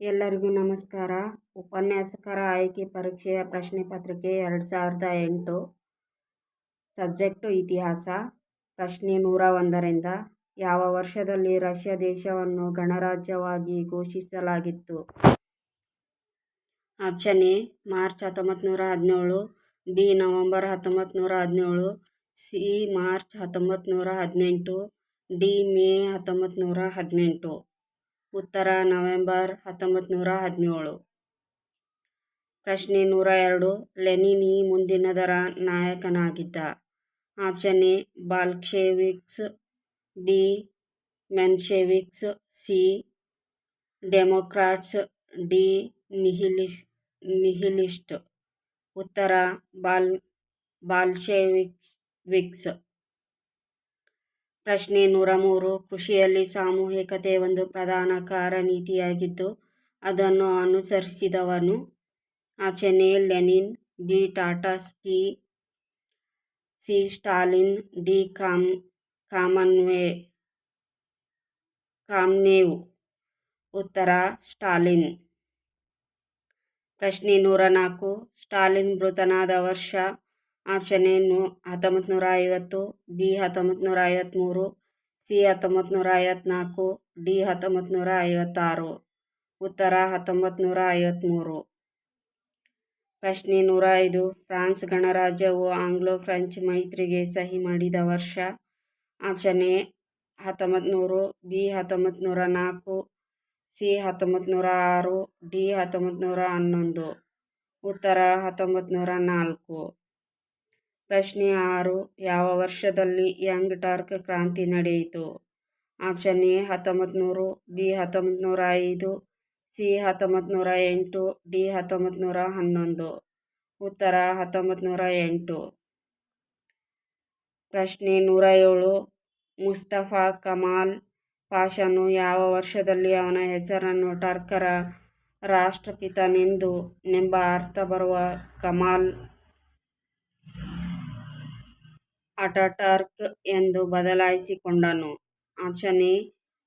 ಎಲ್ಲರಿಗೂ ನಮಸ್ಕಾರ. ಉಪನ್ಯಾಸಕರ ಆಯ್ಕೆ ಪರೀಕ್ಷೆಯ ಪ್ರಶ್ನೆ ಪತ್ರಿಕೆ ಎರಡು ಸಾವಿರದ ಎಂಟು. ಸಬ್ಜೆಕ್ಟು ಇತಿಹಾಸ. ಪ್ರಶ್ನೆ ನೂರ ಒಂದರಿಂದ ಯಾವ ವರ್ಷದಲ್ಲಿ ರಷ್ಯಾ ದೇಶವನ್ನು ಗಣರಾಜ್ಯವಾಗಿ ಘೋಷಿಸಲಾಗಿತ್ತು? ಆಪ್ಷನ್ ಎ, ಮಾರ್ಚ್ ಹತ್ತೊಂಬತ್ತು ನೂರ ಹದಿನೇಳು, ಬಿ, ನವಂಬರ್ ಹತ್ತೊಂಬತ್ತು ನೂರ ಹದಿನೇಳು, ಸಿ, ಮಾರ್ಚ್ ಹತ್ತೊಂಬತ್ತು ನೂರ ಹದಿನೆಂಟು, ಡಿ, ಮೇ ಹತ್ತೊಂಬತ್ತು ನೂರ ಹದಿನೆಂಟು. ಉತ್ತರ ನವೆಂಬರ್ ಹತ್ತೊಂಬತ್ತು ನೂರ ಹದಿನೇಳು. ಪ್ರಶ್ನೆ ನೂರ ಎರಡು. ಲೆನಿನ್ ಈ ಮುಂದಿನದರ ನಾಯಕನಾಗಿದ್ದ. Option A Bolsheviks D Mensheviks C, Democrats, D, nihilist, nihilist. ಉತ್ತರ, ಬಾಲ್ ಬಾಲ್ಶೆವಿಕ್ಸ್ ಪ್ರಶ್ನೆ ನೂರ ಮೂರು. ಕೃಷಿಯಲ್ಲಿ ಸಾಮೂಹಿಕತೆ ಒಂದು ಪ್ರಧಾನ ಕಾರ್ಯನೀತಿಯಾಗಿದ್ದು ಅದನ್ನು ಅನುಸರಿಸಿದವನು option A, Lenin, B Trotsky C, Stalin, D, com, ಕಾಮನ್ವೇ, ಕಾಮ್ನೇವ್. ಉತ್ತರ, ಸ್ಟಾಲಿನ್. ಪ್ರಶ್ನೆ ನೂರ ನಾಲ್ಕು. ಸ್ಟಾಲಿನ್ ಮೃತನಾದ ವರ್ಷ ಆಪ್ಷನ್ ಎ ನು ಹತ್ತೊಂಬತ್ತು ನೂರ ಐವತ್ತು ಬಿ ಹತ್ತೊಂಬತ್ತು ನೂರ ಐವತ್ತ್ಮೂರು ಸಿ ಹತ್ತೊಂಬತ್ತು ನೂರ ಐವತ್ತ್ನಾಲ್ಕು ಡಿ ಹತ್ತೊಂಬತ್ತು ನೂರ ಐವತ್ತಾರು ಉತ್ತರ ಹತ್ತೊಂಬತ್ತು ನೂರ ಐವತ್ತ್ಮೂರು ಪ್ರಶ್ನೆ ನೂರ ಐದು. ಫ್ರಾನ್ಸ್ ಗಣರಾಜ್ಯವು ಆಂಗ್ಲೋ ಫ್ರೆಂಚ್ ಮೈತ್ರಿಗೆ ಸಹಿ ಮಾಡಿದ ವರ್ಷ. ಆಪ್ಷನ್ ಎ ಹತ್ತೊಂಬತ್ತು ನೂರು ಬಿ ಹತ್ತೊಂಬತ್ತು ನೂರ ನಾಲ್ಕು ಸಿ ಹತ್ತೊಂಬತ್ತು ನೂರ ಆರು ಡಿ ಹತ್ತೊಂಬತ್ತು ನೂರ ಹನ್ನೊಂದು ಉತ್ತರ ಹತ್ತೊಂಬತ್ತು ನೂರ ನಾಲ್ಕು ಪ್ರಶ್ನೆ ಆರು, ಯಾವ ವರ್ಷದಲ್ಲಿ ಯಂಗ್ ಟರ್ಕ್ ಕ್ರಾಂತಿ ನಡೆಯಿತು? ಆಪ್ಷನ್ ಎ ಹತ್ತೊಂಬತ್ತು ನೂರು ಬಿ ಹತ್ತೊಂಬತ್ತು ನೂರ ಐದು, ಸಿ ಹತ್ತೊಂಬತ್ತು ನೂರ ಎಂಟು, ಡಿ ಹತ್ತೊಂಬತ್ತು ನೂರ ಹನ್ನೊಂದು. ಉತ್ತರ ಹತ್ತೊಂಬತ್ತು ನೂರ ಎಂಟು. ಪ್ರಶ್ನೆ ನೂರ ಏಳು, ಮುಸ್ತಫಾ ಕಮಾಲ್ ಪಾಷನು ಯಾವ ವರ್ಷದಲ್ಲಿ ಅವನ ಹೆಸರನ್ನು ಟರ್ಕರ ರಾಷ್ಟ್ರಪಿತನೆಂದು, ನೆಂಬ ಅರ್ಥ ಬರುವ ಕಮಾಲ್ ಅಟಾಟರ್ಕ್ ಎಂದು ಬದಲಾಯಿಸಿಕೊಂಡನು. ಆಪ್ಷನ್ ಎ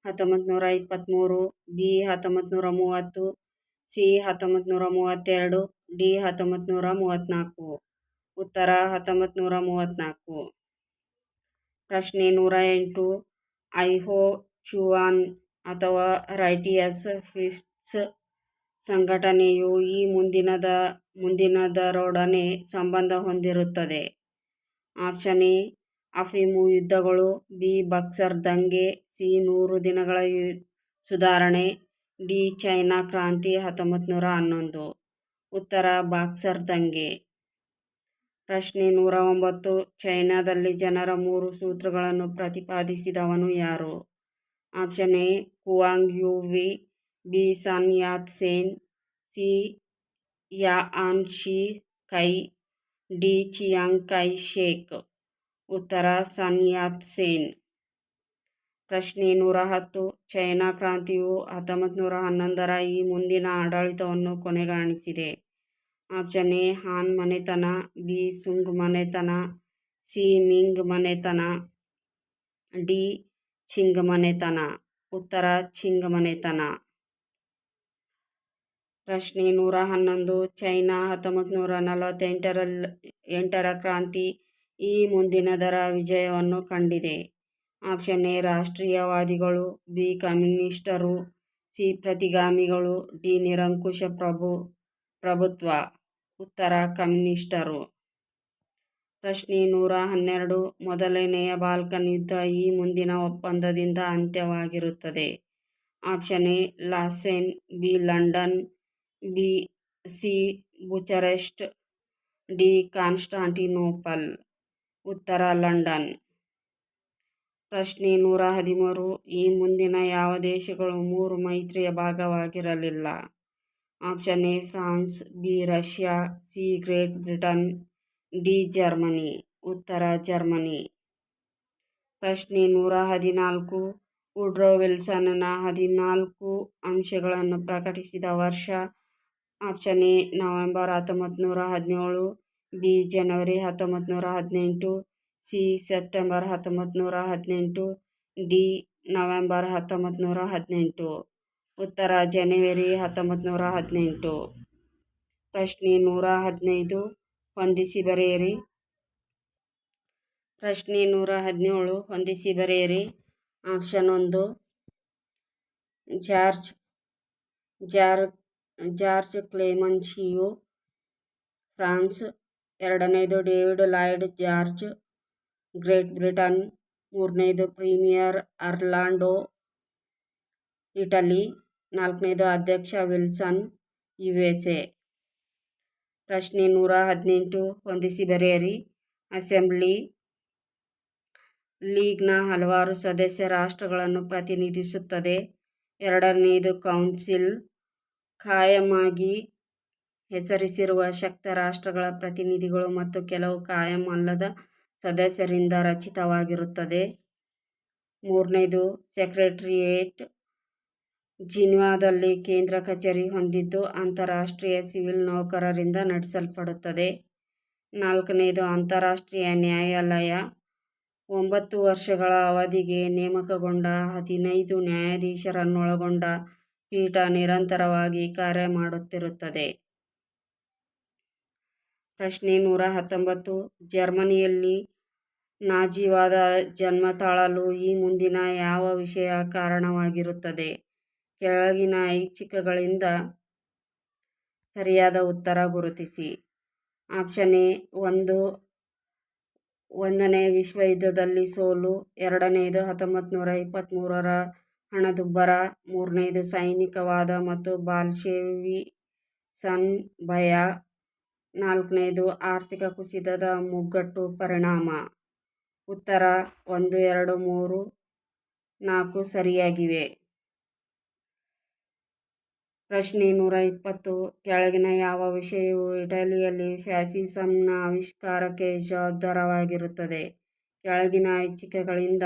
ಹತ್ತೊಂಬತ್ತು ನೂರ ಇಪ್ಪತ್ತ್ಮೂರು ಬಿ ಹತ್ತೊಂಬತ್ತು ನೂರ ಮೂವತ್ತು, ಸಿ ಹತ್ತೊಂಬತ್ತು ನೂರ ಮೂವತ್ತೆರಡು, ಡಿ ಹತ್ತೊಂಬತ್ತು ನೂರ ಮೂವತ್ತ್ನಾಲ್ಕು. ಉತ್ತರ ಹತ್ತೊಂಬತ್ತು ನೂರ ಮೂವತ್ತ್ನಾಲ್ಕು. ಪ್ರಶ್ನೆ ನೂರ ಎಂಟು, ಐಹೋ ಚುವಾನ್ ಅಥವಾ ರೈಟಿಯಸ್ ಫಿಸ್ಟ್ಸ್ ಸಂಘಟನೆಯು ಈ ಮುಂದಿನದ, ಮುಂದಿನದರೊಡನೆ ಸಂಬಂಧ ಹೊಂದಿರುತ್ತದೆ. ಆಪ್ಷನ್ ಎ ಅಫೀಮು ಯುದ್ಧಗಳು, ಬಿ. ಬಕ್ಸರ್ ದಂಗೆ, ಸಿ. ನೂರು ದಿನಗಳ ಸುಧಾರಣೆ, ಡಿ. ಚೈನಾ ಕ್ರಾಂತಿ ಹತ್ತೊಂಬತ್ತು ನೂರ ಹನ್ನೊಂದು. ಉತ್ತರ, ಬಾಕ್ಸರ್ ದಂಗೆ. ಪ್ರಶ್ನೆ ನೂರ ಒಂಬತ್ತು, ಚೈನಾದಲ್ಲಿ ಜನರ ಮೂರು ಸೂತ್ರಗಳನ್ನು ಪ್ರತಿಪಾದಿಸಿದವನು ಯಾರು? Option A, Kang Yu Wei, B. Sun Yat Sen C. Yuan Shikai. D Chiang Kai Shek ಉತ್ತರ ಸನ್ಯಾತ್ ಸೇನ್. ಪ್ರಶ್ನೆ ನೂರ ಹತ್ತು. ಚೈನಾ ಕ್ರಾಂತಿಯು ಹತ್ತೊಂಬತ್ತು ನೂರ ಹನ್ನೊಂದರ ಈ ಮುಂದಿನ ಆಡಳಿತವನ್ನು ಕೊನೆಗಾಣಿಸಿದೆ. ಆಪ್ಷನ್ ಎ ಹಾನ್ ಮನೆತನ, ಬಿ ಸುಂಗ್ ಮನೆತನ, ಸಿ ಮಿಂಗ್ ಮನೆತನ, ಡಿ ಚಿಂಗ್ ಮನೆತನ. ಉತ್ತರ ಚಿಂಗ್ ಮನೆತನ. ಪ್ರಶ್ನೆ ನೂರ ಹನ್ನೊಂದು, ಚೈನಾ ಹತ್ತೊಂಬತ್ತು ನೂರ ನಲವತ್ತೆಂಟರಲ್ಲಿ ಎಂಟರ ಕ್ರಾಂತಿ ಈ ಮುಂದಿನದರ ವಿಜಯವನ್ನು ಕಂಡಿದೆ. ಆಪ್ಷನ್ ಎ, ರಾಷ್ಟ್ರೀಯವಾದಿಗಳು, ಬಿ, ಕಮ್ಯುನಿಸ್ಟರು, ಸಿ, ಪ್ರತಿಗಾಮಿಗಳು, ಡಿ, ನಿರಂಕುಶ ಪ್ರಭು, ಪ್ರಭುತ್ವ. ಉತ್ತರ, ಕಮ್ಯುನಿಸ್ಟರು. ಪ್ರಶ್ನೆ ನೂರ ಹನ್ನೆರಡು, ಮೊದಲನೆಯ ಬಾಲ್ಕನ್ ಯುದ್ಧ ಈ ಮುಂದಿನ ಒಪ್ಪಂದದಿಂದ ಅಂತ್ಯವಾಗಿರುತ್ತದೆ. Option A, Lausanne B, London B C Bucharest D Constantinople ಉತ್ತರ ಲಂಡನ್ ಪ್ರಶ್ನೆ ನೂರ ಹದಿಮೂರು ಈ ಮುಂದಿನ ಯಾವ ದೇಶಗಳು ಮೂರು ಮೈತ್ರಿಯ ಭಾಗವಾಗಿರಲಿಲ್ಲ option A France B Russia C Great Britain D Germany ಉತ್ತರ ಜರ್ಮನಿ ಪ್ರಶ್ನೆ ನೂರ ಹದಿನಾಲ್ಕು ಉಡ್ರೋ ವಿಲ್ಸನ್ನ ಹದಿನಾಲ್ಕು ಅಂಶಗಳನ್ನು ಪ್ರಕಟಿಸಿದ ವರ್ಷ ಆಪ್ಷನ್ ಎ ನವೆಂಬರ್ ಹತ್ತೊಂಬತ್ತು ನೂರ ಹದಿನೇಳು, ಬಿ ಜನವರಿ ಹತ್ತೊಂಬತ್ತು ನೂರ ಹದಿನೆಂಟು, ಸಿ ಸೆಪ್ಟೆಂಬರ್ ಹತ್ತೊಂಬತ್ತು ನೂರ ಹದಿನೆಂಟು, ಡಿ ನವೆಂಬರ್ ಹತ್ತೊಂಬತ್ತು ನೂರ ಹದಿನೆಂಟು. ಉತ್ತರ ಜನವರಿ ಹತ್ತೊಂಬತ್ತು ನೂರ ಹದಿನೆಂಟು. ಪ್ರಶ್ನೆ ನೂರ ಹದಿನೈದು, ಹೊಂದಿಸಿ ಬರೆಯಿರಿ. ಪ್ರಶ್ನೆ ನೂರ ಹದಿನೇಳು, ಹೊಂದಿಸಿ ಬರೆಯಿರಿ. ಆಪ್ಷನ್ ಒಂದು, ಜಾರ್ಜ್ ಜಾರ್ ಜಾರ್ಜ್ ಕ್ಲೇಮನ್ಶಿಯು ಫ್ರಾನ್ಸ್ ಎರಡನೇದು, David Lloyd George Great Britain ಮೂರನೇದು, ಪ್ರೀಮಿಯರ್ ಅರ್ಲಾಂಡೋ ಇಟಲಿ ನಾಲ್ಕನೇದು, ಅಧ್ಯಕ್ಷ ವಿಲ್ಸನ್ ಯು ಎಸ್ ಎ ಪ್ರಶ್ನೆ ನೂರ ಹದಿನೆಂಟು, ಹೊಂದಿಸಿ ಬರೆಯಿರಿ. ಅಸೆಂಬ್ಲಿ ಲೀಗ್ನ ಹಲವಾರು ಸದಸ್ಯ ರಾಷ್ಟ್ರಗಳನ್ನು ಪ್ರತಿನಿಧಿಸುತ್ತದೆ. ಎರಡನೇದು, ಕೌನ್ಸಿಲ್ ಕಾಯಮಾಗಿ ಹೆಸರಿಸಿರುವ ಶಕ್ತ ರಾಷ್ಟ್ರಗಳ ಪ್ರತಿನಿಧಿಗಳು ಮತ್ತು ಕೆಲವು ಕಾಯಂ ಅಲ್ಲದ ಸದಸ್ಯರಿಂದ ರಚಿತವಾಗಿರುತ್ತದೆ. ಮೂರನೇದು, ಸೆಕ್ರೆಟರಿಯೇಟ್ ಜಿನಿವಾದಲ್ಲಿ ಕೇಂದ್ರ ಕಚೇರಿ ಹೊಂದಿದ್ದು ಅಂತಾರಾಷ್ಟ್ರೀಯ ಸಿವಿಲ್ ನೌಕರರಿಂದ ನಡೆಸಲ್ಪಡುತ್ತದೆ. ನಾಲ್ಕನೇದು, ಅಂತಾರಾಷ್ಟ್ರೀಯ ನ್ಯಾಯಾಲಯ ಒಂಬತ್ತು ವರ್ಷಗಳ ಅವಧಿಗೆ ನೇಮಕಗೊಂಡ ಹದಿನೈದು ನ್ಯಾಯಾಧೀಶರನ್ನೊಳಗೊಂಡ ಪೀಠ ನಿರಂತರವಾಗಿ ಕಾರ್ಯ ಮಾಡುತ್ತಿರುತ್ತದೆ. ಪ್ರಶ್ನೆ ನೂರ ಹತ್ತೊಂಬತ್ತು. ಜರ್ಮನಿಯಲ್ಲಿ ನಾಜಿವಾದ ಜನ್ಮ ತಾಳಲು ಈ ಮುಂದಿನ ಯಾವ ವಿಷಯ ಕಾರಣವಾಗಿರುತ್ತದೆ? ಕೆಳಗಿನ ಐಚ್ಛಿಕಗಳಿಂದ ಸರಿಯಾದ ಉತ್ತರ ಗುರುತಿಸಿ. ಆಪ್ಷನ್ ಎ, ಒಂದು, ಒಂದನೇ ವಿಶ್ವಯುದ್ಧದಲ್ಲಿ ಸೋಲು ಎರಡನೆಯದು ಹತ್ತೊಂಬತ್ತು ನೂರ ಇಪ್ಪತ್ತ್ಮೂರರ ಹಣದುಬ್ಬರ ಮೂರನೆಯದು ಸೈನಿಕವಾದ ಮತ್ತು ಬಾಲ್ಶೆವಿಸನ್ ಭಯ ನಾಲ್ಕನೆಯದು ಆರ್ಥಿಕ ಕುಸಿತದ ಮುಗ್ಗಟ್ಟು ಪರಿಣಾಮ. ಉತ್ತರ, ಒಂದು, ಎರಡು, ಮೂರು, ನಾಲ್ಕು ಸರಿಯಾಗಿವೆ. ಪ್ರಶ್ನೆ ನೂರ ಇಪ್ಪತ್ತು. ಕೆಳಗಿನ ಯಾವ ವಿಷಯವು ಇಟಲಿಯಲ್ಲಿ ಫ್ಯಾಸಿಸಂನ ಆವಿಷ್ಕಾರಕ್ಕೆ ಜವಾಬ್ದಾರವಾಗಿರುತ್ತದೆ? ಕೆಳಗಿನ ಐಚ್ಛಿಕಗಳಿಂದ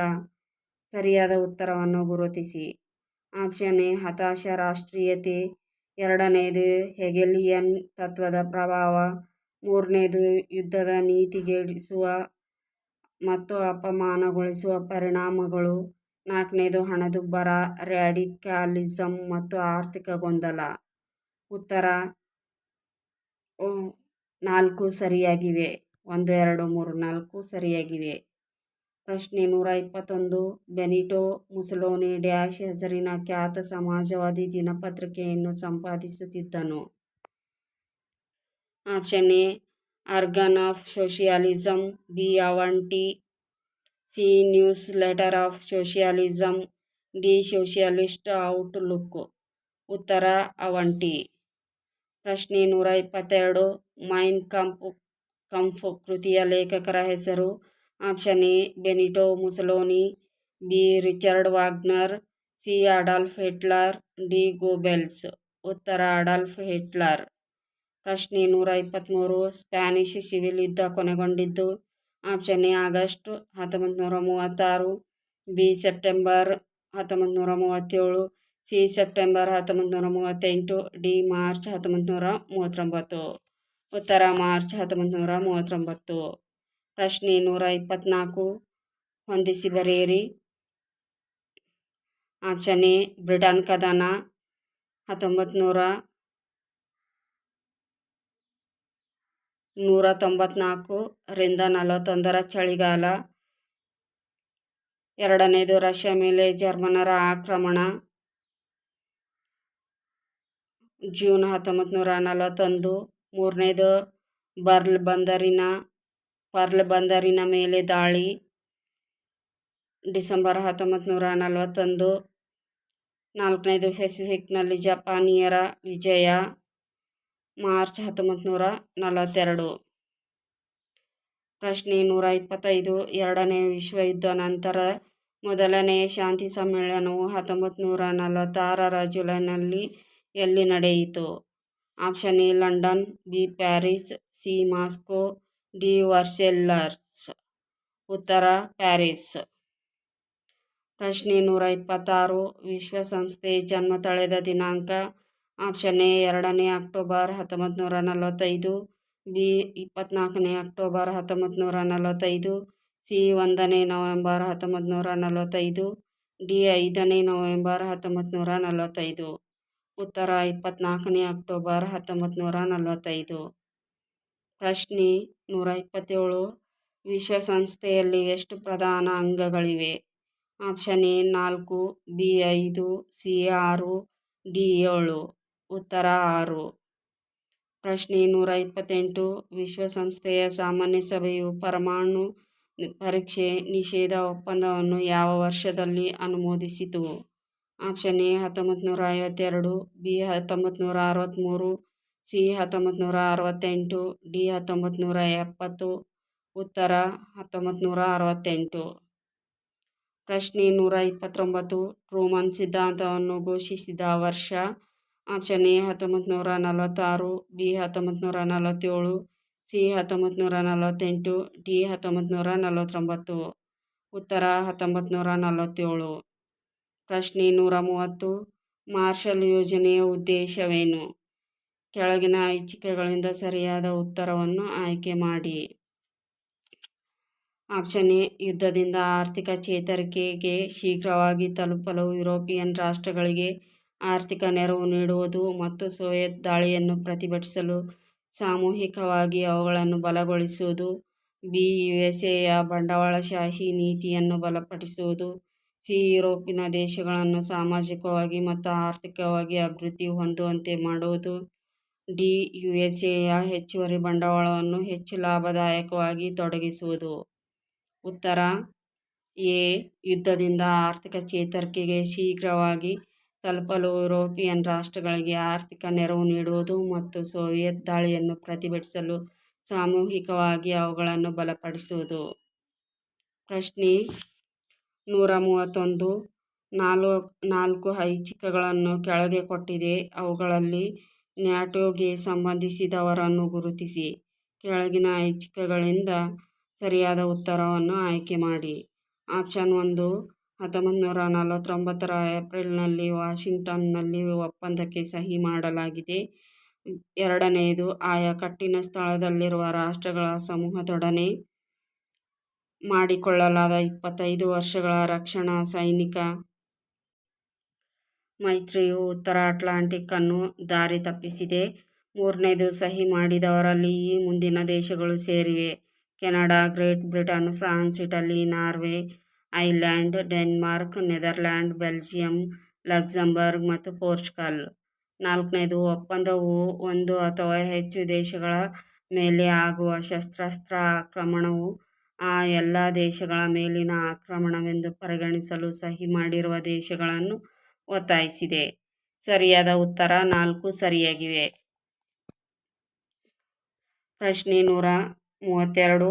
ಸರಿಯಾದ ಉತ್ತರವನ್ನು ಗುರುತಿಸಿ. ಆಪ್ಷನ್ ಎ, ಹತಾಶ ರಾಷ್ಟ್ರೀಯತೆ. ಎರಡನೆಯದು ಹೆಗೆಲಿಯನ್ ತತ್ವದ ಪ್ರಭಾವ. ಮೂರನೇದು, ಯುದ್ಧದ ನೀತಿಗೇಡಿಸುವ ಮತ್ತು ಅಪಮಾನಗೊಳಿಸುವ ಪರಿಣಾಮಗಳು. ನಾಲ್ಕನೇದು, ಹಣದುಬ್ಬರ ರ್ಯಾಡಿಕಾಲಿಸಮ್ ಮತ್ತು ಆರ್ಥಿಕ ಗೊಂದಲ. ಉತ್ತರ ನಾಲ್ಕು ಸರಿಯಾಗಿವೆ. ಒಂದು, ಎರಡು, ಮೂರು, ನಾಲ್ಕು ಸರಿಯಾಗಿವೆ. ಪ್ರಶ್ನೆ ನೂರ ಇಪ್ಪತ್ತೊಂದು. ಬೆನಿಟೋ ಮುಸಲೋನಿ ಡ್ಯಾಶ್ ಹೆಸರಿನ ಖ್ಯಾತ ಸಮಾಜವಾದಿ ದಿನಪತ್ರಿಕೆಯನ್ನು ಸಂಪಾದಿಸುತ್ತಿದ್ದನು. Option A, organ of socialism B, Avanti, C, news letter of socialism D, socialist outlook. ಉತ್ತರ, ಅವಂಟಿ. ಪ್ರಶ್ನೆ ನೂರ ಇಪ್ಪತ್ತೆರಡು, ಮೈನ್ ಕಂಪ್, ಕಂಫ್ ಕೃತಿಯ ಲೇಖಕರ ಹೆಸರು option A Benito Mussolini, B, Richard Wagner, C, Adolf Hitler, D, Goebbels. ಉತ್ತರ, ಅಡಾಲ್ಫ್ ಹಿಟ್ಲರ್. ಪ್ರಶ್ನೆ ನೂರ ಇಪ್ಪತ್ತ್ಮೂರು ಸ್ಪ್ಯಾನಿಷ್ ಸಿವಿಲ್ ಯುದ್ಧ ಕೊನೆಗೊಂಡಿದ್ದು. ಆಪ್ಷನ್ ಎ ಆಗಸ್ಟ್ ಹತ್ತೊಂಬತ್ತು ನೂರ ಮೂವತ್ತಾರು, ಬಿ, ಸೆಪ್ಟೆಂಬರ್ ಹತ್ತೊಂಬತ್ತು ನೂರ ಮೂವತ್ತೇಳು, ಸಿ, ಸೆಪ್ಟೆಂಬರ್ ಹತ್ತೊಂಬತ್ತು ನೂರ ಮೂವತ್ತೆಂಟು, ಡಿ, ಮಾರ್ಚ್ ಹತ್ತೊಂಬತ್ತು ನೂರ ಮೂವತ್ತೊಂಬತ್ತು. ಉತ್ತರ, ಮಾರ್ಚ್ ಹತ್ತೊಂಬತ್ತು ನೂರ ಮೂವತ್ತೊಂಬತ್ತು. ಪ್ರಶ್ನೆ ನೂರ ಇಪ್ಪತ್ನಾಲ್ಕು. ಹೊಂದಿಸಿ ಬರೆಯಿರಿ. ಆಪ್ಷನ್ ಎ ಬ್ರಿಟನ್ ಕದನ ಹತ್ತೊಂಬತ್ತು ನೂರ ನೂರ ತೊಂಬತ್ನಾಲ್ಕರಿಂದ ನಲವತ್ತೊಂದರ ಚಳಿಗಾಲ. ಎರಡನೇದು, ರಷ್ಯಾ ಮೇಲೆ ಜರ್ಮನರ ಆಕ್ರಮಣ. ಜೂನ್ ಹತ್ತೊಂಬತ್ತು ನೂರ ನಲವತ್ತೊಂದು. ಮೂರನೇದು, ಬರ್ಲ್ ಬಂದರಿನ ಪರ್ಲ್ ಬಂದರಿನ ಮೇಲೆ ದಾಳಿ. ಡಿಸೆಂಬರ್ ಹತ್ತೊಂಬತ್ತು ನೂರ ನಲವತ್ತೊಂದು. ನಾಲ್ಕನೇದು ಫೆಸಿಫಿಕ್ನಲ್ಲಿ ಜಪಾನಿಯರ ವಿಜಯ, ಮಾರ್ಚ್ ಹತ್ತೊಂಬತ್ತು ನೂರ ನಲವತ್ತೆರಡು. ಪ್ರಶ್ನೆ ನೂರ ಇಪ್ಪತ್ತೈದು. ಎರಡನೇ ವಿಶ್ವಯುದ್ಧ ನಂತರ ಮೊದಲನೆಯ ಶಾಂತಿ ಸಮ್ಮೇಳನವು ಹತ್ತೊಂಬತ್ತು ನೂರ ನಲವತ್ತಾರರ ಜುಲೈನಲ್ಲಿ ಎಲ್ಲಿ ನಡೆಯಿತು? Option A, London. B, Paris. C, Moscow. D Versailles. ಉತ್ತರ, ಪ್ಯಾರಿಸ್. ಪ್ರಶ್ನೆ ನೂರ ಇಪ್ಪತ್ತಾರು ವಿಶ್ವಸಂಸ್ಥೆ ಜನ್ಮ ತಳೆದ ದಿನಾಂಕ. ಆಪ್ಷನ್ ಎ, ಎರಡನೇ ಅಕ್ಟೋಬರ್ ಹತ್ತೊಂಬತ್ತು ನೂರ ನಲವತ್ತೈದು. ಬಿ ಇಪ್ಪತ್ತ್ನಾಲ್ಕನೇ ಅಕ್ಟೋಬರ್ ಹತ್ತೊಂಬತ್ತು ನೂರ ನಲವತ್ತೈದು. ಸಿ, ಒಂದನೇ ನವೆಂಬರ್ ಹತ್ತೊಂಬತ್ತು ನೂರ ನಲವತ್ತೈದು. ಡಿ, ಐದನೇ ನವೆಂಬರ್ ಹತ್ತೊಂಬತ್ತು ನೂರ ನಲವತ್ತೈದು. ಉತ್ತರ, ಇಪ್ಪತ್ನಾಲ್ಕನೇ ಅಕ್ಟೋಬರ್ ಹತ್ತೊಂಬತ್ತು ನೂರ ನಲವತ್ತೈದು. ಪ್ರಶ್ನೆ ನೂರ ಇಪ್ಪತ್ತೇಳು. ವಿಶ್ವಸಂಸ್ಥೆಯಲ್ಲಿ ಎಷ್ಟು ಪ್ರಧಾನ ಅಂಗಗಳಿವೆ? ಆಪ್ಷನ್ ಎ ನಾಲ್ಕು, ಬಿ ಐದು, ಸಿ ಆರು, ಡಿ ಏಳು. ಉತ್ತರ ಆರು. ಪ್ರಶ್ನೆ ನೂರ ಇಪ್ಪತ್ತೆಂಟು. ವಿಶ್ವಸಂಸ್ಥೆಯ ಸಾಮಾನ್ಯ ಸಭೆಯು ಪರಮಾಣು ಪರೀಕ್ಷೆ ನಿಷೇಧ ಒಪ್ಪಂದವನ್ನು ಯಾವ ವರ್ಷದಲ್ಲಿ ಅನುಮೋದಿಸಿತು? ಆಪ್ಷನ್ ಎ ಹತ್ತೊಂಬತ್ತು ನೂರ ಐವತ್ತೆರಡು, ಬಿ ಹತ್ತೊಂಬತ್ತು ನೂರ ಅರವತ್ತ್ಮೂರು ಸಿ ಹತ್ತೊಂಬತ್ತು ನೂರ ಅರವತ್ತೆಂಟು ಡಿ ಹತ್ತೊಂಬತ್ತು ನೂರ ಎಪ್ಪತ್ತು ಉತ್ತರ ಹತ್ತೊಂಬತ್ತು ನೂರ ಅರವತ್ತೆಂಟು ಪ್ರಶ್ನೆ ನೂರ ಇಪ್ಪತ್ತೊಂಬತ್ತು ಟ್ರೂಮನ್ ಸಿದ್ಧಾಂತವನ್ನು ಘೋಷಿಸಿದ ವರ್ಷ. ಆಪ್ಷನ್ ಎ ಹತ್ತೊಂಬತ್ತು ನೂರ ನಲವತ್ತಾರು ಬಿ ಹತ್ತೊಂಬತ್ತು ನೂರ ನಲವತ್ತೇಳು ಸಿ ಹತ್ತೊಂಬತ್ತು ನೂರ ನಲವತ್ತೆಂಟು ಡಿ ಹತ್ತೊಂಬತ್ತು ನೂರ ನಲವತ್ತೊಂಬತ್ತು ಉತ್ತರ ಹತ್ತೊಂಬತ್ತು ನೂರ ನಲವತ್ತೇಳು ಪ್ರಶ್ನೆ ನೂರ ಮೂವತ್ತು ಮಾರ್ಷಲ್ ಯೋಜನೆಯ ಉದ್ದೇಶವೇನು? ಕೆಳಗಿನ ಐಚ್ಛಿಕೆಗಳಿಂದ ಸರಿಯಾದ ಉತ್ತರವನ್ನು ಆಯ್ಕೆ ಮಾಡಿ. ಆಪ್ಷನ್ ಎ, ಯುದ್ಧದಿಂದ ಆರ್ಥಿಕ ಚೇತರಿಕೆಗೆ ಶೀಘ್ರವಾಗಿ ತಲುಪಲು ಯುರೋಪಿಯನ್ ರಾಷ್ಟ್ರಗಳಿಗೆ ಆರ್ಥಿಕ ನೆರವು ನೀಡುವುದು ಮತ್ತು ಸೋವಿಯತ್ ದಾಳಿಯನ್ನು ಪ್ರತಿಭಟಿಸಲು ಸಾಮೂಹಿಕವಾಗಿ ಅವುಗಳನ್ನು ಬಲಗೊಳಿಸುವುದು ಬಿ ಯು ಎಸ್ ಎಯ ಬಂಡವಾಳಶಾಹಿ ನೀತಿಯನ್ನು ಬಲಪಡಿಸುವುದು, ಸಿ ಯುರೋಪಿನ ದೇಶಗಳನ್ನು ಸಾಮಾಜಿಕವಾಗಿ ಮತ್ತು ಆರ್ಥಿಕವಾಗಿ ಅಭಿವೃದ್ಧಿ ಹೊಂದುವಂತೆ ಮಾಡುವುದು. ಡಿ ಯು ಎಸ್ ಎಯ ಹೆಚ್ಚುವರಿ ಬಂಡವಾಳವನ್ನು ಹೆಚ್ಚು ಲಾಭದಾಯಕವಾಗಿ ತೊಡಗಿಸುವುದು. ಉತ್ತರ. ಎ. ಯುದ್ಧದಿಂದ ಆರ್ಥಿಕ ಚೇತರಿಕೆಗೆ ಶೀಘ್ರವಾಗಿ ತಲುಪಲು ಯುರೋಪಿಯನ್ ರಾಷ್ಟ್ರಗಳಿಗೆ ಆರ್ಥಿಕ ನೆರವು ನೀಡುವುದು ಮತ್ತು ಸೋವಿಯತ್ ದಾಳಿಯನ್ನು ಪ್ರತಿಭಟಿಸಲು ಸಾಮೂಹಿಕವಾಗಿ ಅವುಗಳನ್ನು ಬಲಪಡಿಸುವುದು. ಪ್ರಶ್ನೆ. ನೂರ ಮೂವತ್ತೊಂದು. ನಾಲ್ಕು ನಾಲ್ಕು ಐಚ್ಛಿಕಗಳನ್ನು ಕೆಳಗೆ ಕೊಟ್ಟಿದೆ. ಅವುಗಳಲ್ಲಿ ನ್ಯಾಟೋಗೆ ಸಂಬಂಧಿಸಿದವರನ್ನು ಗುರುತಿಸಿ ಕೆಳಗಿನ ಐಚ್ಛಿಕಗಳಿಂದ ಸರಿಯಾದ ಉತ್ತರವನ್ನು ಆಯ್ಕೆ ಮಾಡಿ. ಆಪ್ಷನ್ ಒಂದು ಹತ್ತೊಂಬತ್ತು ನೂರ ನಲವತ್ತೊಂಬತ್ತರ ಏಪ್ರಿಲ್ನಲ್ಲಿ ವಾಷಿಂಗ್ಟನ್ನಲ್ಲಿ ಒಪ್ಪಂದಕ್ಕೆ ಸಹಿ ಮಾಡಲಾಗಿದೆ. ಎರಡನೆಯದು ಆಯಾ ಕಟ್ಟಿನ ಸ್ಥಳದಲ್ಲಿರುವ ರಾಷ್ಟ್ರಗಳ ಸಮೂಹದೊಡನೆ ಮಾಡಿಕೊಳ್ಳಲಾದ ಇಪ್ಪತ್ತೈದು ವರ್ಷಗಳ ರಕ್ಷಣಾ ಸೈನಿಕ ಮೈತ್ರಿಯು ಉತ್ತರ ಅಟ್ಲಾಂಟಿಕ್ ಅನ್ನು ದಾರಿ ತಪ್ಪಿಸಿದೆ. ಮೂರನೇದು ಸಹಿ ಮಾಡಿದವರಲ್ಲಿ ಈ ಮುಂದಿನ ದೇಶಗಳು ಸೇರಿವೆ. Canada, Great Britain, France, Italy, Norway Iceland Denmark Netherland Belgium, Luxembourg ಮತ್ತು ಪೋರ್ಚುಗಲ್. ನಾಲ್ಕನೇದು ಒಪ್ಪಂದವು ಒಂದು ಅಥವಾ ಹೆಚ್ಚು ದೇಶಗಳ ಮೇಲೆ ಆಗುವ ಶಸ್ತ್ರಾಸ್ತ್ರ ಆಕ್ರಮಣವು ಆ ಎಲ್ಲ ದೇಶಗಳ ಮೇಲಿನ ಆಕ್ರಮಣವೆಂದು ಪರಿಗಣಿಸಲು ಸಹಿ ಮಾಡಿರುವ ದೇಶಗಳನ್ನು ಒತ್ತಾಯಿಸಿದೆ. ಸರಿಯಾದ ಉತ್ತರ ನಾಲ್ಕು ಸರಿಯಾಗಿವೆ. ಪ್ರಶ್ನೆ ನೂರ ಮೂವತ್ತೆರಡು.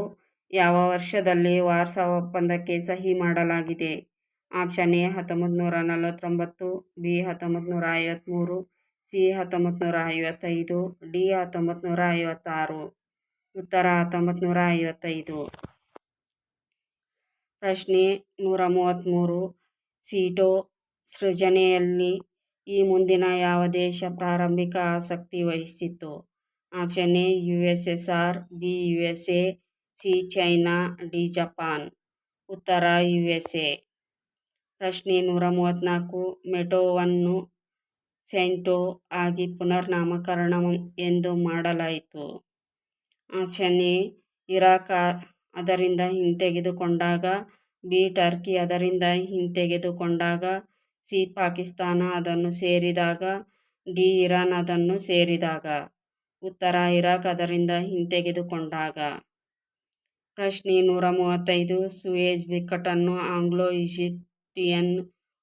ಯಾವ ವರ್ಷದಲ್ಲಿ ವಾರ್ಸಾ ಒಪ್ಪಂದಕ್ಕೆ ಸಹಿ ಮಾಡಲಾಗಿದೆ? ಆಪ್ಷನ್ ಎ ಹತ್ತೊಂಬತ್ತು ನೂರ ನಲವತ್ತೊಂಬತ್ತು, ಬಿ ಹತ್ತೊಂಬತ್ತು ನೂರ ಐವತ್ತ್ಮೂರು ಸಿ ಹತ್ತೊಂಬತ್ತು ನೂರ ಐವತ್ತೈದು, ಡಿ ಹತ್ತೊಂಬತ್ತು ನೂರ ಐವತ್ತಾರು. ಉತ್ತರ ಹತ್ತೊಂಬತ್ತು ನೂರ ಐವತ್ತೈದು. ಪ್ರಶ್ನೆ ನೂರ ಮೂವತ್ತ್ಮೂರು ಸಿಟೊ ಸೃಜನೆಯಲ್ಲಿ ಈ ಮುಂದಿನ ಯಾವ ದೇಶ ಪ್ರಾರಂಭಿಕ ಆಸಕ್ತಿ ವಹಿಸಿತ್ತು option A U S S R B U S A C, China, D, Japan. ಉತ್ತರ ಯು ಎಸ್ ಎ ಪ್ರಶ್ನೆ ನೂರ ಮೂವತ್ತ್ನಾಲ್ಕು, ಮೆಟೋವನ್ನು ಸೆಂಟೋ ಆಗಿ ಪುನರ್ನಾಮಕರಣ ಎಂದು ಮಾಡಲಾಯಿತು. ಆಪ್ಷನ್ ಎ, ಇರಾಕ್ ಅದರಿಂದ ಹಿಂತೆಗೆದುಕೊಂಡಾಗ, ಬಿ, ಟರ್ಕಿ ಅದರಿಂದ ಹಿಂತೆಗೆದುಕೊಂಡಾಗ ಸಿ ಪಾಕಿಸ್ತಾನ ಅದನ್ನು ಸೇರಿದಾಗ, ಡಿ ಇರಾನ್ ಅದನ್ನು ಸೇರಿದಾಗ. ಉತ್ತರ ಇರಾಕ್ ಅದರಿಂದ ಹಿಂತೆಗೆದುಕೊಂಡಾಗ. ಪ್ರಶ್ನೆ ನೂರ ಮೂವತ್ತೈದು. ಸುಯೇಜ್ ಬಿಕ್ಕಟ್ಟನ್ನು ಆಂಗ್ಲೋ ಈಜಿಪ್ಟಿಯನ್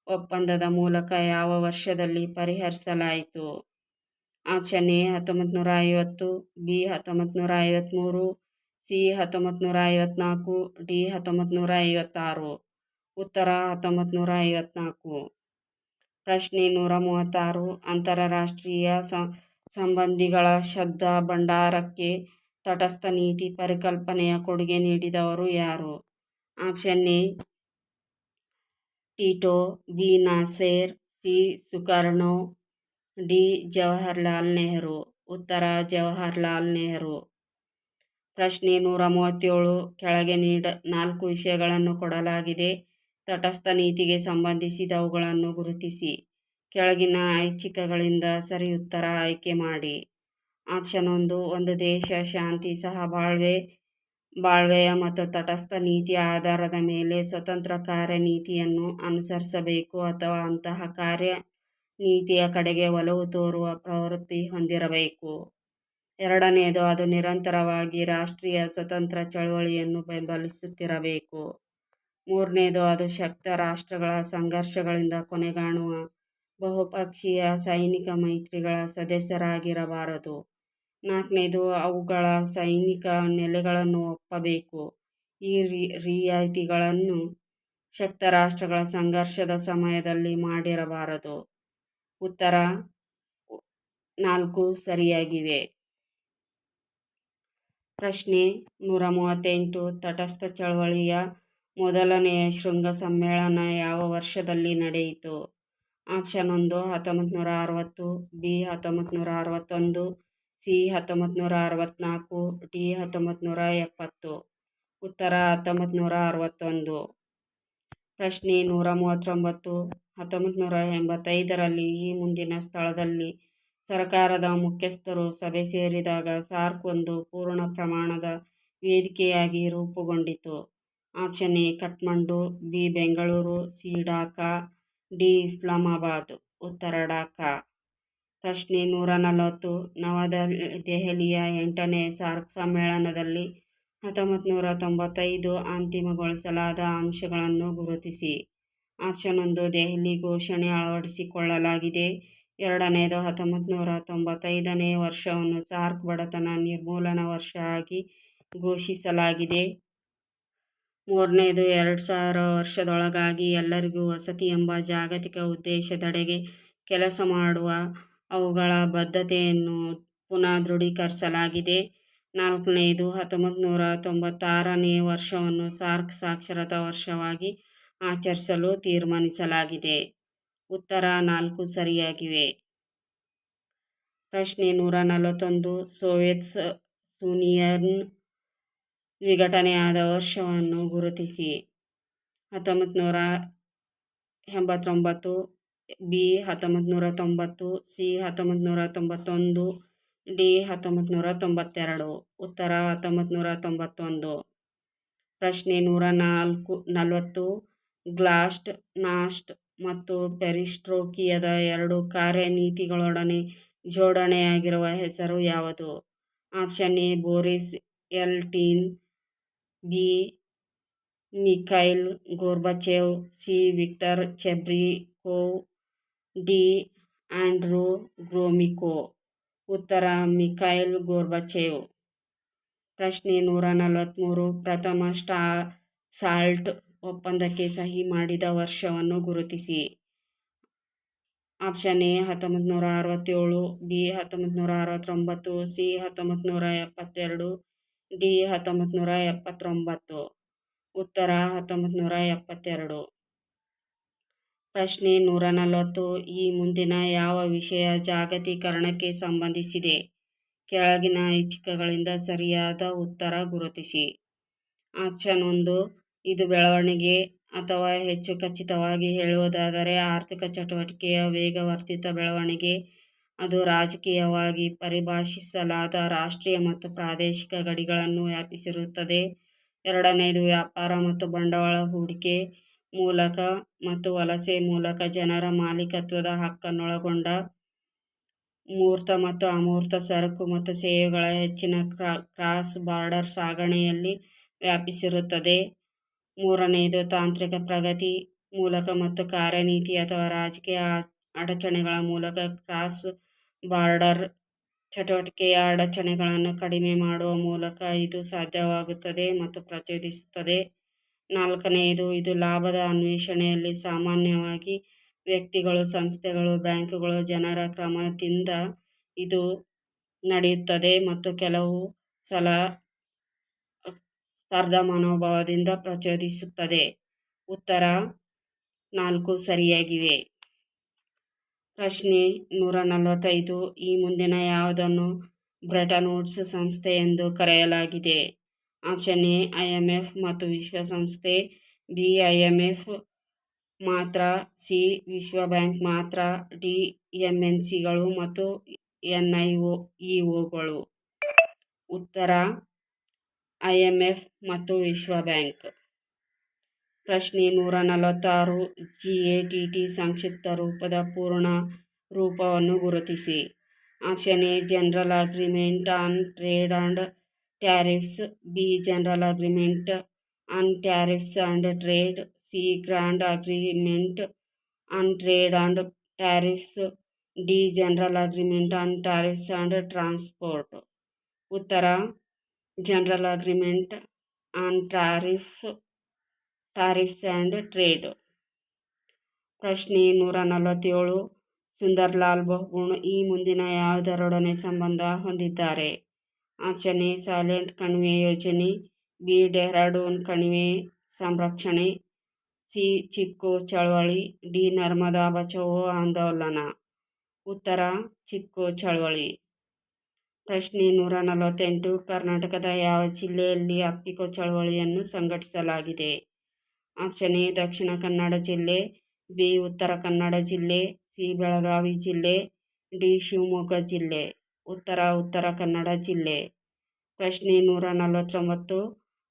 ಒಪ್ಪಂದದ ಮೂಲಕ ಯಾವ ವರ್ಷದಲ್ಲಿ ಪರಿಹರಿಸಲಾಯಿತು? ಆಪ್ಷನ್ ಎ ಹತ್ತೊಂಬತ್ತು ನೂರ ಐವತ್ತು ಬಿ ಹತ್ತೊಂಬತ್ತು ನೂರ ಐವತ್ತ್ಮೂರು ಸಿ ಹತ್ತೊಂಬತ್ತು ನೂರ ಐವತ್ತ್ನಾಲ್ಕು ಡಿ ಹತ್ತೊಂಬತ್ತು ನೂರ ಐವತ್ತಾರು ಉತ್ತರ ಹತ್ತೊಂಬತ್ತು ನೂರ ಐವತ್ತ್ನಾಲ್ಕು ಪ್ರಶ್ನೆ ನೂರ ಮೂವತ್ತಾರು. ಅಂತಾರಾಷ್ಟ್ರೀಯ ಸಂಬಂಧಿಗಳ ಶಬ್ದ ಭಂಡಾರಕ್ಕೆ ತಟಸ್ಥ ನೀತಿ ಪರಿಕಲ್ಪನೆಯ ಕೊಡುಗೆ ನೀಡಿದವರು ಯಾರು? Option A, Tito B Nasser, C. Sukarno, D. Jawaharlal Nehru. ಉತ್ತರ, ಜವಾಹರ್ಲಾಲ್ ನೆಹರು. ಪ್ರಶ್ನೆ ನೂರ ಮೂವತ್ತೇಳು. ಕೆಳಗೆ ನೀಡ ನಾಲ್ಕು ವಿಷಯಗಳನ್ನು ಕೊಡಲಾಗಿದೆ. ತಟಸ್ಥ ನೀತಿಗೆ ಸಂಬಂಧಿಸಿದವುಗಳನ್ನು ಗುರುತಿಸಿ, ಕೆಳಗಿನ ಐಚ್ಛಿಕಗಳಿಂದ ಸರಿ ಉತ್ತರ ಆಯ್ಕೆ ಮಾಡಿ. ಆಪ್ಷನ್ ಒಂದು ಒಂದು ದೇಶ, ಶಾಂತಿ, ಸಹ ಬಾಳ್ವೆ, ಬಾಳ್ವೆಯ ಮತ್ತು ತಟಸ್ಥ ನೀತಿಯ ಆಧಾರದ ಮೇಲೆ ಸ್ವತಂತ್ರ ಕಾರ್ಯನೀತಿಯನ್ನು ಅನುಸರಿಸಬೇಕು ಅಥವಾ ಅಂತಹ ಕಾರ್ಯ ನೀತಿಯ ಕಡೆಗೆ ಒಲವು ತೋರುವ ಪ್ರವೃತ್ತಿ ಹೊಂದಿರಬೇಕು. ಎರಡನೆಯದು ಅದು ನಿರಂತರವಾಗಿ ರಾಷ್ಟ್ರೀಯ ಸ್ವತಂತ್ರ ಚಳವಳಿಯನ್ನು ಬೆಂಬಲಿಸುತ್ತಿರಬೇಕು. ಮೂರನೆಯದು ಅದು ಶಕ್ತ ರಾಷ್ಟ್ರಗಳ ಸಂಘರ್ಷಗಳಿಂದ ಕೊನೆಗಾಣುವ ಬಹುಪಕ್ಷೀಯ ಸೈನಿಕ ಮೈತ್ರಿಗಳ ಸದಸ್ಯರಾಗಿರಬಾರದು. ನಾಲ್ಕನೇದು ಅವುಗಳ ಸೈನಿಕ ನೆಲೆಗಳನ್ನು ಒಪ್ಪಬೇಕು. ಈ ರಿಯಾಯಿತಿಗಳನ್ನು ಶಕ್ತ ರಾಷ್ಟ್ರಗಳ ಸಂಘರ್ಷದ ಸಮಯದಲ್ಲಿ ಮಾಡಿರಬಾರದು. ಉತ್ತರ, ನಾಲ್ಕು ಸರಿಯಾಗಿವೆ. ಪ್ರಶ್ನೆ ನೂರ ಮೂವತ್ತೆಂಟು, ತಟಸ್ಥ ಚಳವಳಿಯ ಮೊದಲನೆಯ ಶೃಂಗ ಸಮ್ಮೇಳನ ಯಾವ ವರ್ಷದಲ್ಲಿ ನಡೆಯಿತು? ಆಪ್ಷನ್ ಒಂದು ಹತ್ತೊಂಬತ್ತು ನೂರ ಅರವತ್ತು ಬಿ ಹತ್ತೊಂಬತ್ತು ನೂರ ಅರವತ್ತೊಂದು ಸಿ ಹತ್ತೊಂಬತ್ತು ನೂರ ಅರವತ್ತ್ನಾಲ್ಕು ಡಿ ಹತ್ತೊಂಬತ್ತು ನೂರ ಎಪ್ಪತ್ತು ಉತ್ತರ ಹತ್ತೊಂಬತ್ತು ನೂರ ಅರವತ್ತೊಂದು ಪ್ರಶ್ನೆ ನೂರ ಮೂವತ್ತೊಂಬತ್ತು ಹತ್ತೊಂಬತ್ತು ನೂರ ಎಂಬತ್ತೈದರಲ್ಲಿ ಈ ಮುಂದಿನ ಸ್ಥಳದಲ್ಲಿ ಸರ್ಕಾರದ ಮುಖ್ಯಸ್ಥರು ಸಭೆ ಸೇರಿದಾಗ ಸಾರ್ಕ್ ಒಂದು ಪೂರ್ಣ ಪ್ರಮಾಣದ ವೇದಿಕೆಯಾಗಿ ರೂಪುಗೊಂಡಿತು. Option A Kathmandu B Bengaluru C Dhaka D Islamabad, ಉತ್ತರ ಢಾಕಾ ಪ್ರಶ್ನೆ ನೂರ ನಲವತ್ತು, ನವದೆಹಲಿಯ ಎಂಟನೇ ಸಾರ್ಕ್ ಸಮ್ಮೇಳನದಲ್ಲಿ ಹತ್ತೊಂಬತ್ತು ನೂರ ತೊಂಬತ್ತೈದು ಅಂತಿಮಗೊಳಿಸಲಾದ ಅಂಶಗಳನ್ನು ಗುರುತಿಸಿ. ಆಪ್ಷನ್ ಒಂದು ದೆಹಲಿ ಘೋಷಣೆ ಅಳವಡಿಸಿಕೊಳ್ಳಲಾಗಿದೆ. ಎರಡನೆಯದು ಹತ್ತೊಂಬತ್ತು ನೂರ ತೊಂಬತ್ತೈದನೇ ವರ್ಷವನ್ನು ಸಾರ್ಕ್ ಬಡತನ ನಿರ್ಮೂಲನಾ ವರ್ಷ ಆಗಿ ಘೋಷಿಸಲಾಗಿದೆ. ಮೂರನೆಯದು ಎರಡು ಸಾವಿರ ವರ್ಷದೊಳಗಾಗಿ ಎಲ್ಲರಿಗೂ ವಸತಿ ಎಂಬ ಜಾಗತಿಕ ಉದ್ದೇಶದೆಡೆಗೆ ಕೆಲಸ ಮಾಡುವ ಅವುಗಳ ಬದ್ಧತೆಯನ್ನು ಪುನಃ ದೃಢೀಕರಿಸಲಾಗಿದೆ. ನಾಲ್ಕನೇದು ಹತ್ತೊಂಬತ್ತು ನೂರ ತೊಂಬತ್ತಾರನೇ ವರ್ಷವನ್ನು ಸಾರ್ಕ್ ಸಾಕ್ಷರತಾ ವರ್ಷವಾಗಿ ಆಚರಿಸಲು ತೀರ್ಮಾನಿಸಲಾಗಿದೆ. ಉತ್ತರ ನಾಲ್ಕು ಸರಿಯಾಗಿವೆ. ಪ್ರಶ್ನೆ ನೂರ ನಲವತ್ತೊಂದು, ಸೋವಿಯತ್ ಯೂನಿಯನ್ ವಿಘಟನೆಯಾದ ವರ್ಷವನ್ನು ಗುರುತಿಸಿ. ಹತ್ತೊಂಬತ್ತು ನೂರ ಎಂಬತ್ತೊಂಬತ್ತು, ಬಿ ಹತ್ತೊಂಬತ್ತು ನೂರ ತೊಂಬತ್ತು, ಸಿ ಹತ್ತೊಂಬತ್ತು ನೂರ ತೊಂಬತ್ತೊಂದು, ಡಿ ಹತ್ತೊಂಬತ್ತು ನೂರ ತೊಂಬತ್ತೆರಡು. ಉತ್ತರ ಹತ್ತೊಂಬತ್ತು ನೂರ ತೊಂಬತ್ತೊಂದು. ಪ್ರಶ್ನೆ ನೂರ ನಾಲ್ಕು, ನಲವತ್ತು, ಗ್ಲಾಸ್ಟ್, ನಾಸ್ಟ್ ಮತ್ತು ಪೆರಿಸ್ಟ್ರೋಕಿಯದ ಎರಡು ಕಾರ್ಯನೀತಿಗಳೊಡನೆ ಜೋಡಣೆಯಾಗಿರುವ ಹೆಸರು ಯಾವುದು? Option A, Boris Yeltsin B Mikhail Gorbachev, C. Viktor Chebrikov D. Andrew Gromyko. ಉತ್ತರ, ಮಿಖೈಲ್ ಗೋರ್ಬಚೇವ್. ಪ್ರಶ್ನೆ ನೂರ ನಲವತ್ತ್ಮೂರು ಪ್ರಥಮ ಸ್ಟಾ ಸಾಲ್ಟ್ ಒಪ್ಪಂದಕ್ಕೆ ಸಹಿ ಮಾಡಿದ ವರ್ಷವನ್ನು ಗುರುತಿಸಿ. ಆಪ್ಷನ್ ಎ ಹತ್ತೊಂಬತ್ತು ನೂರ ಅರವತ್ತೇಳು, ಬಿ ಹತ್ತೊಂಬತ್ತು ನೂರ ಅರವತ್ತೊಂಬತ್ತು, ಸಿ ಹತ್ತೊಂಬತ್ತು ನೂರ ಎಪ್ಪತ್ತೆರಡು ಡಿ ಹತ್ತೊಂಬತ್ತು ನೂರ ಎಪ್ಪತ್ತೊಂಬತ್ತು ಉತ್ತರ ಹತ್ತೊಂಬತ್ತು ನೂರ ಎಪ್ಪತ್ತೆರಡು ಪ್ರಶ್ನೆ ನೂರ ನಲವತ್ತು ಈ ಮುಂದಿನ ಯಾವ ವಿಷಯ ಜಾಗತೀಕರಣಕ್ಕೆ ಸಂಬಂಧಿಸಿದೆ? ಕೆಳಗಿನ ಐಚ್ಛಿಕಗಳಿಂದ ಸರಿಯಾದ ಉತ್ತರ ಗುರುತಿಸಿ. ಆಪ್ಷನ್ ಒಂದು, ಇದು ಬೆಳವಣಿಗೆ ಅಥವಾ ಹೆಚ್ಚು ಖಚಿತವಾಗಿ ಹೇಳುವುದಾದರೆ ಆರ್ಥಿಕ ಚಟುವಟಿಕೆಯ ವೇಗವರ್ಧಿತ ಬೆಳವಣಿಗೆ ಅದು ರಾಜಕೀಯವಾಗಿ ಪರಿಭಾಷಿಸಲಾದ ರಾಷ್ಟ್ರೀಯ ಮತ್ತು ಪ್ರಾದೇಶಿಕ ಗಡಿಗಳನ್ನು ವ್ಯಾಪಿಸಿರುತ್ತದೆ. ಎರಡನೆಯದು ವ್ಯಾಪಾರ ಮತ್ತು ಬಂಡವಾಳ ಹೂಡಿಕೆ ಮೂಲಕ ಮತ್ತು ವಲಸೆ ಮೂಲಕ ಜನರ ಮಾಲೀಕತ್ವದ ಹಕ್ಕನ್ನೊಳಗೊಂಡ ಮೂರ್ತ ಮತ್ತು ಅಮೂರ್ತ ಸರಕು ಮತ್ತು ಸೇವೆಗಳ ಹೆಚ್ಚಿನ ಕ್ರಾಸ್ ಬಾರ್ಡರ್ ಸಾಗಣೆಯಲ್ಲಿ ವ್ಯಾಪಿಸಿರುತ್ತದೆ. ಮೂರನೆಯದು ತಾಂತ್ರಿಕ ಪ್ರಗತಿ ಮೂಲಕ ಮತ್ತು ಕಾರ್ಯನೀತಿ ಅಥವಾ ರಾಜಕೀಯ ಅಡಚಣೆಗಳ ಮೂಲಕ ಕ್ರಾಸ್ ಬಾರ್ಡರ್ ಚಟುವಟಿಕೆಯ ಅಡಚಣೆಗಳನ್ನು ಕಡಿಮೆ ಮಾಡುವ ಮೂಲಕ ಇದು ಸಾಧ್ಯವಾಗುತ್ತದೆ ಮತ್ತು ಪ್ರಚೋದಿಸುತ್ತದೆ. ನಾಲ್ಕನೆಯದು, ಇದು ಲಾಭದ ಅನ್ವೇಷಣೆಯಲ್ಲಿ ಸಾಮಾನ್ಯವಾಗಿ ವ್ಯಕ್ತಿಗಳು, ಸಂಸ್ಥೆಗಳು, ಬ್ಯಾಂಕುಗಳು ಜನರ ಕ್ರಮದಿಂದ ಇದು ನಡೆಯುತ್ತದೆ ಮತ್ತು ಕೆಲವು ಸಲ ಸ್ಪರ್ಧಾ ಮನೋಭಾವದಿಂದ ಪ್ರಚೋದಿಸುತ್ತದೆ. ಉತ್ತರ ನಾಲ್ಕು ಸರಿಯಾಗಿವೆ. ಪ್ರಶ್ನೆ ನೂರ ನಲವತ್ತೈದು. ಈ ಮುಂದಿನ ಯಾವುದನ್ನು ಬ್ರೆಟನ್ ವುಡ್ಸ್ ಸಂಸ್ಥೆ ಎಂದು ಕರೆಯಲಾಗಿದೆ? Option A, I M F ಮತ್ತು ವಿಶ್ವಸಂಸ್ಥೆ ಬಿ, ಐ ಎಂ ಎಫ್ ಮಾತ್ರ, ಸಿ ವಿಶ್ವ ಬ್ಯಾಂಕ್ ಮಾತ್ರ, ಡಿ ಎಂ ಎನ್ ಸಿಗಳು ಮತ್ತು ಎನ್ ಐ ಒ, ಇ ಒಗಳು ಉತ್ತರ, ಐ ಎಂ ಎಫ್ ಮತ್ತು ವಿಶ್ವ ಬ್ಯಾಂಕ್ ಪ್ರಶ್ನೆ ನೂರ ನಲವತ್ತಾರು ಜಿ ಎ ಟಿ ಟಿ ಸಂಕ್ಷಿಪ್ತ ರೂಪದ ಪೂರ್ಣ ರೂಪವನ್ನು ಗುರುತಿಸಿ option A general agreement on trade and tariffs B general agreement on tariffs and trade C grand agreement on trade and tariffs D general agreement on tariffs and transport ಉತ್ತರ general agreement on tariff tariffs and trade. ಪ್ರಶ್ನೆ ನೂರ ನಲವತ್ತೇಳು. ಸುಂದರ್ಲಾಲ್ ಬಹುಗುಣ್ ಈ ಮುಂದಿನ ಯಾವುದರೊಡನೆ ಸಂಬಂಧ ಹೊಂದಿದ್ದಾರೆ? Option A, silent ಕಣಿವೆ ಯೋಜನೆ. ಬಿ, ಡೆಹ್ರಾಡೂನ್ ಕಣಿವೆ ಸಂರಕ್ಷಣೆ. ಸಿ ಚಿಕ್ಕು ಚಳವಳಿ. ಡಿ, ನರ್ಮದಾ ಬಚಾವೋ ಆಂದೋಲನ. ಉತ್ತರ ಚಿಕ್ಕು ಚಳವಳಿ. ಪ್ರಶ್ನೆ ನೂರ ನಲವತ್ತೆಂಟು. ಕರ್ನಾಟಕದ ಯಾವ ಜಿಲ್ಲೆಯಲ್ಲಿ ಅಪ್ಪಿಕೋ ಚಳವಳಿಯನ್ನು ಸಂಘಟಿಸಲಾಗಿದೆ? ಆಪ್ಷನ್ ಎ ದಕ್ಷಿಣ ಕನ್ನಡ ಜಿಲ್ಲೆ, ಬಿ ಉತ್ತರ ಕನ್ನಡ ಜಿಲ್ಲೆ, ಸಿ ಬೆಳಗಾವಿ ಜಿಲ್ಲೆ, ಡಿ ಶಿವಮೊಗ್ಗ ಜಿಲ್ಲೆ, ಉತ್ತರ ಉತ್ತರ ಕನ್ನಡ ಜಿಲ್ಲೆ. ಪ್ರಶ್ನೆ ನೂರ ನಲವತ್ತೊಂಬತ್ತು.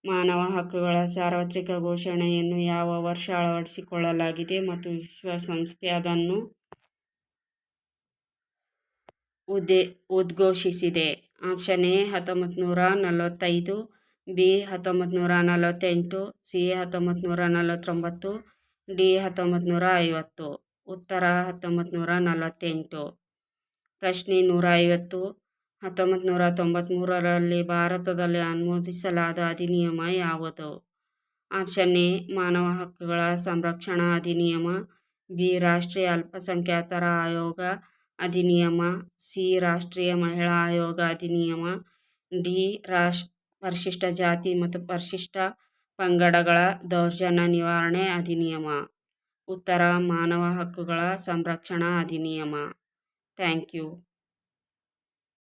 ಮಾನವ ಹಕ್ಕುಗಳ ಸಾರ್ವತ್ರಿಕ ಘೋಷಣೆಯನ್ನು ಯಾವ ವರ್ಷ ಅಳವಡಿಸಿಕೊಳ್ಳಲಾಗಿದೆ ಮತ್ತು ವಿಶ್ವಸಂಸ್ಥೆ ಅದನ್ನು ಉದ್ದೇ, ಉದ್ಘೋಷಿಸಿದೆ. ಆಪ್ಷನ್ ಎ ಹತ್ತೊಂಬತ್ತು ನೂರ ನಲವತ್ತೈದು. ಬಿ ಹತ್ತೊಂಬತ್ತು ನೂರ ನಲವತ್ತೆಂಟು ಸಿ ಹತ್ತೊಂಬತ್ತು ನೂರ ನಲವತ್ತೊಂಬತ್ತು ಡಿ ಹತ್ತೊಂಬತ್ತು ನೂರ ಐವತ್ತು ಉತ್ತರ ಹತ್ತೊಂಬತ್ತು ನೂರ ನಲವತ್ತೆಂಟು ಪ್ರಶ್ನೆ ನೂರ ಐವತ್ತು ಹತ್ತೊಂಬತ್ತು ನೂರ ತೊಂಬತ್ತ್ಮೂರರಲ್ಲಿ ಭಾರತದಲ್ಲಿ ಅನುಮೋದಿಸಲಾದ ಅಧಿನಿಯಮ ಯಾವುದು? ಆಪ್ಷನ್ ಎ, ಮಾನವ ಹಕ್ಕುಗಳ ಸಂರಕ್ಷಣಾ ಅಧಿನಿಯಮ, ಬಿ, ರಾಷ್ಟ್ರೀಯ ಅಲ್ಪಸಂಖ್ಯಾತರ ಆಯೋಗ ಅಧಿನಿಯಮ, ಸಿ, ರಾಷ್ಟ್ರೀಯ ಮಹಿಳಾ ಆಯೋಗ ಅಧಿನಿಯಮ, ಡಿ ರಾಷ್ ಪರಿಶಿಷ್ಟ ಜಾತಿ ಮತ್ತು ಪರಿಶಿಷ್ಟ ಪಂಗಡಗಳ ದೌರ್ಜನ್ಯ ನಿವಾರಣೆ ಅಧಿನಿಯಮ. ಉತ್ತರ ಮಾನವ ಹಕ್ಕುಗಳ ಸಂರಕ್ಷಣಾ ಅಧಿನಿಯಮ. Thank you.